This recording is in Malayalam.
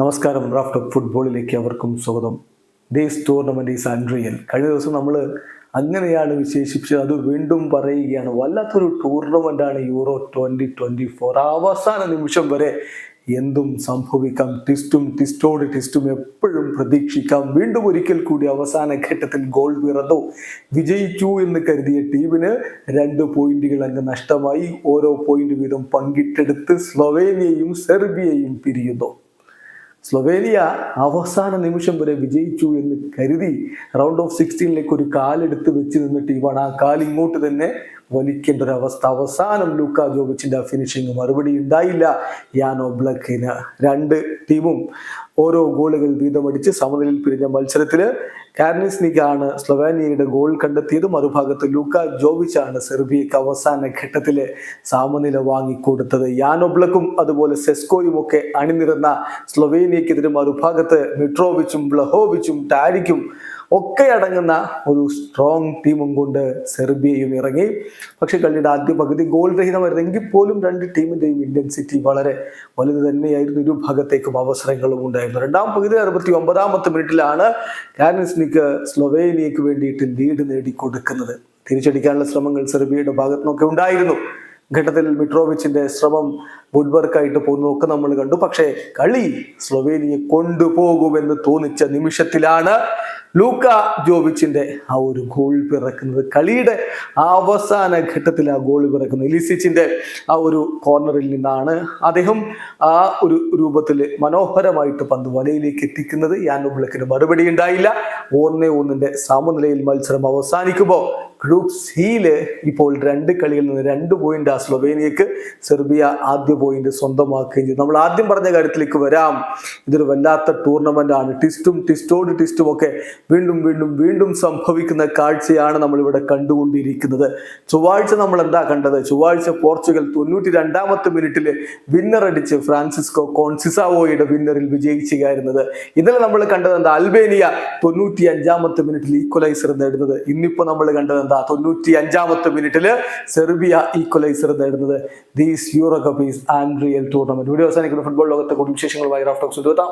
നമസ്കാരം റാഫ്റ്റ് ഓഫ് ഫുട്ബോളിലേക്ക് അവർക്കും സ്വാഗതം. ഡേസ് ടൂർണമെന്റ് ഈസ് അൺറിയൽ കഴിഞ്ഞ ദിവസം നമ്മൾ അങ്ങനെയാണ് വിശേഷിപ്പിച്ചത്. അത് വീണ്ടും പറയുകയാണ്. വല്ലാത്തൊരു ടൂർണമെന്റാണ് യൂറോ ട്വന്റി ട്വന്റി ഫോർ അവസാന നിമിഷം വരെ എന്തും സംഭവിക്കാം. ടിസ്റ്റും ടിസ്റ്റോട് ടിസ്റ്റും എപ്പോഴും പ്രതീക്ഷിക്കാം. വീണ്ടും ഒരിക്കൽ കൂടി അവസാന ഘട്ടത്തിൽ ഗോൾ പിറന്നു. വിജയിച്ചു എന്ന് കരുതിയ ടീമിന് രണ്ട് പോയിന്റുകൾ അങ്ങ് നഷ്ടമായി. ഓരോ പോയിന്റ് വീതം പങ്കിട്ടെടുത്ത് സ്ലൊവേനിയയും സെർബിയയും പിരിയുന്നു. സ്ലൊവേനിയ അവസാന നിമിഷം വരെ വിജയിച്ചു എന്ന് കരുതി റൗണ്ട് ഓഫ് സിക്സ്റ്റീനിലേക്ക് ഒരു കാലെടുത്ത് വെച്ച് നിന്ന ടീമാണ് ആ കാൽ ഇങ്ങോട്ട് തന്നെ വലിക്കേണ്ട ഒരു അവസ്ഥ അവസാനം ലൂക്ക ജോബിച്ചിന്റെ ഫിനിഷിംഗ് മറുപടി ഉണ്ടായില്ല. യാനോ ബ്ലക്കിന് രണ്ട് ടീമും ഓരോ ഗോളുകൾ വീതമടിച്ച് സമനിലയിൽ പിരിഞ്ഞ മത്സരത്തിൽ കാർണിസ്നിക്കാണ് സ്ലൊവാനിയയുടെ ഗോൾ കണ്ടെത്തിയത് മറുഭാഗത്ത് ലൂക്ക ജോവിച്ചാണ് സെർബിയക്ക് അവസാന ഘട്ടത്തിൽ സമനില വാങ്ങിക്കൊടുത്തത്. യാനോബ്ലക്കും അതുപോലെ സെസ്കോയും ഒക്കെ അണിനിരന്ന സ്ലൊവേനിയക്കെതിരെ മറുഭാഗത്ത് മിട്രോവിച്ചും ബ്ലഹോവിച്ചും ടാരിക്കും ഒക്കെ അടങ്ങുന്ന ഒരു സ്ട്രോങ് ടീമും കൊണ്ട് സെർബിയയും ഇറങ്ങി. പക്ഷേ കളിയുടെ ആദ്യ പകുതി ഗോൾ രഹിതമായിരുന്നെങ്കിൽ പോലും രണ്ട് ടീമിന്റെയും ഇന്റൻസിറ്റി വളരെ വലുത് തന്നെയായിരുന്നു. ഇരു ഭാഗത്തേക്കും അവസരങ്ങളും ഉണ്ടായിരുന്നു. രണ്ടാം പകുതി അറുപത്തി ഒമ്പതാമത്തെ മിനിറ്റിലാണ് കാനസ്നിക്ക് സ്ലൊവേനിയക്ക് വേണ്ടിയിട്ട് ലീഡ് നേടിക്കൊടുക്കുന്നത്. തിരിച്ചടിക്കാനുള്ള ശ്രമങ്ങൾ സെർബിയയുടെ ഭാഗത്തു നിന്നൊക്കെ ഉണ്ടായിരുന്നു. ഘട്ടത്തിൽ മിട്രോവിച്ചിന്റെ ശ്രമം വുഡ് പോകുന്നു. ഒക്കെ നമ്മൾ കണ്ടു. പക്ഷേ കളി സ്ലൊവേനിയെ കൊണ്ടുപോകുമെന്ന് തോന്നിച്ച നിമിഷത്തിലാണ് ലൂക്ക ജോവിച്ചിന്റെ ആ ഒരു ഗോൾ പിറക്കുന്നത്. കളിയുടെ അവസാന ഘട്ടത്തിൽ ആ ഗോൾ പിറക്കുന്നത് ഇലിസിച്ചിന്റെ ആ ഒരു കോർണറിൽ നിന്നാണ്. അദ്ദേഹം ആ ഒരു രൂപത്തിൽ മനോഹരമായിട്ട് പന്ത് വലയിലേക്ക് എത്തിക്കുന്നത്. യാൻ യാനോബ്ലക്കിന് മറുപടി ഉണ്ടായില്ല. ഒന്നേ ഒന്നിന്റെ സമനിലയിൽ മത്സരം അവസാനിക്കുമ്പോൾ ഗ്രൂപ്പ് സിയിൽ ഇപ്പോൾ രണ്ട് കളിയിൽ നിന്ന് രണ്ട് പോയിന്റ് ആ സ്ലൊവേനിയക്ക് സെർബിയ ആദ്യ പോയിന്റ് സ്വന്തമാക്കുകയും ചെയ്തു. നമ്മൾ ആദ്യം പറഞ്ഞ കാര്യത്തിലേക്ക് വരാം. ഇതൊരു വല്ലാത്ത ടൂർണമെന്റ് ആണ്. ടിസ്റ്റും ടിസ്റ്റോട് ടിസ്റ്റും ഒക്കെ വീണ്ടും വീണ്ടും വീണ്ടും സംഭവിക്കുന്ന കാഴ്ചയാണ് നമ്മൾ ഇവിടെ കണ്ടുകൊണ്ടിരിക്കുന്നത്. ചൊവ്വാഴ്ച നമ്മൾ എന്താ കണ്ടത്? ചൊവ്വാഴ്ച പോർച്ചുഗൽ തൊണ്ണൂറ്റി രണ്ടാമത്തെ മിനിറ്റിൽ വിന്നർ അടിച്ച് ഫ്രാൻസിസ്കോ കോൺസിസാവോയുടെ വിന്നറിൽ വിജയിച്ചുകയായിരുന്നത് ഇന്നലെ നമ്മൾ കണ്ടത് എന്താ? അൽബേനിയ തൊണ്ണൂറ്റി അഞ്ചാമത്തെ മിനിറ്റിൽ ഈക്വലൈസർ നേടുന്നത്. ഇന്നിപ്പോ നമ്മൾ കണ്ടത് എന്താ തൊണ്ണൂറ്റി അഞ്ചാമത്തെ മിനിറ്റിൽ സെർബിയ ഈക്വലൈസർ നേടുന്നത് these Euro cup is and real tournament. Video അവസാനിക്കുന്ന. ഫുട്ബോൾ ലോകത്തെ കൂടുതൽ വിശേഷങ്ങളുമായി റാഫ്റ്റോക്സ് എത്താം